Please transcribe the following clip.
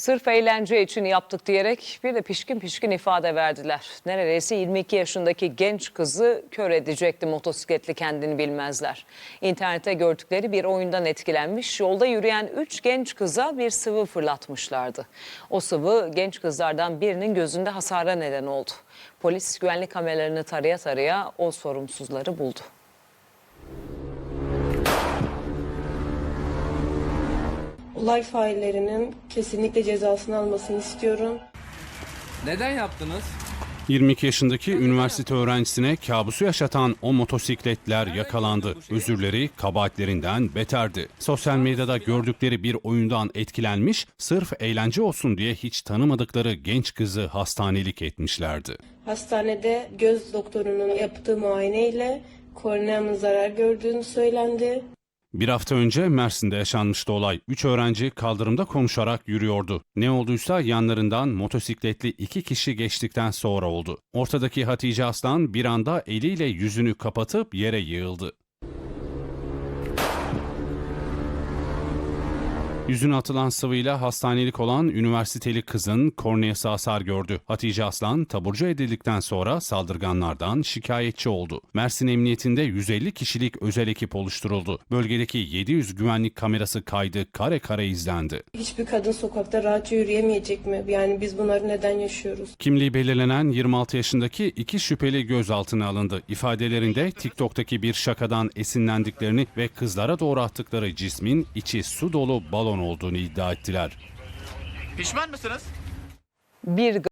Sırf eğlence için yaptık diyerek bir de pişkin pişkin ifade verdiler. Neredeyse 22 yaşındaki genç kızı kör edecekti motosikletli kendini bilmezler. İnternette gördükleri bir oyundan etkilenmiş yolda yürüyen 3 genç kıza bir sıvı fırlatmışlardı. O sıvı genç kızlardan birinin gözünde hasara neden oldu. Polis güvenlik kameralarını taraya taraya o sorumsuzları buldu. Olay faillerinin kesinlikle cezasını almasını istiyorum. Neden yaptınız? 22 yaşındaki üniversite öğrencisine kabusu yaşatan o motosikletler yakalandı. Özürleri kabahatlerinden beterdi. Sosyal medyada gördükleri bir oyundan etkilenmiş, sırf eğlence olsun diye hiç tanımadıkları genç kızı hastanelik etmişlerdi. Hastanede göz doktorunun yaptığı muayeneyle korneamın zarar gördüğünü söylendi. Bir hafta önce Mersin'de yaşanmıştı olay. Üç öğrenci kaldırımda konuşarak yürüyordu. Ne olduysa yanlarından motosikletli iki kişi geçtikten sonra oldu. Ortadaki Hatice Aslan bir anda eliyle yüzünü kapatıp yere yığıldı. Yüzüne atılan sıvıyla hastanelik olan üniversiteli kızın korneası hasar gördü. Hatice Aslan taburcu edildikten sonra saldırganlardan şikayetçi oldu. Mersin Emniyetinde 150 kişilik özel ekip oluşturuldu. Bölgedeki 700 güvenlik kamerası kaydı kare kare izlendi. Hiçbir kadın sokakta rahatça yürüyemeyecek mi? Yani biz bunları neden yaşıyoruz? Kimliği belirlenen 26 yaşındaki iki şüpheli gözaltına alındı. İfadelerinde TikTok'taki bir şakadan esinlendiklerini ve kızlara doğru attıkları cismin içi su dolu balon olduğunu iddia ettiler. Pişman mısınız? Bir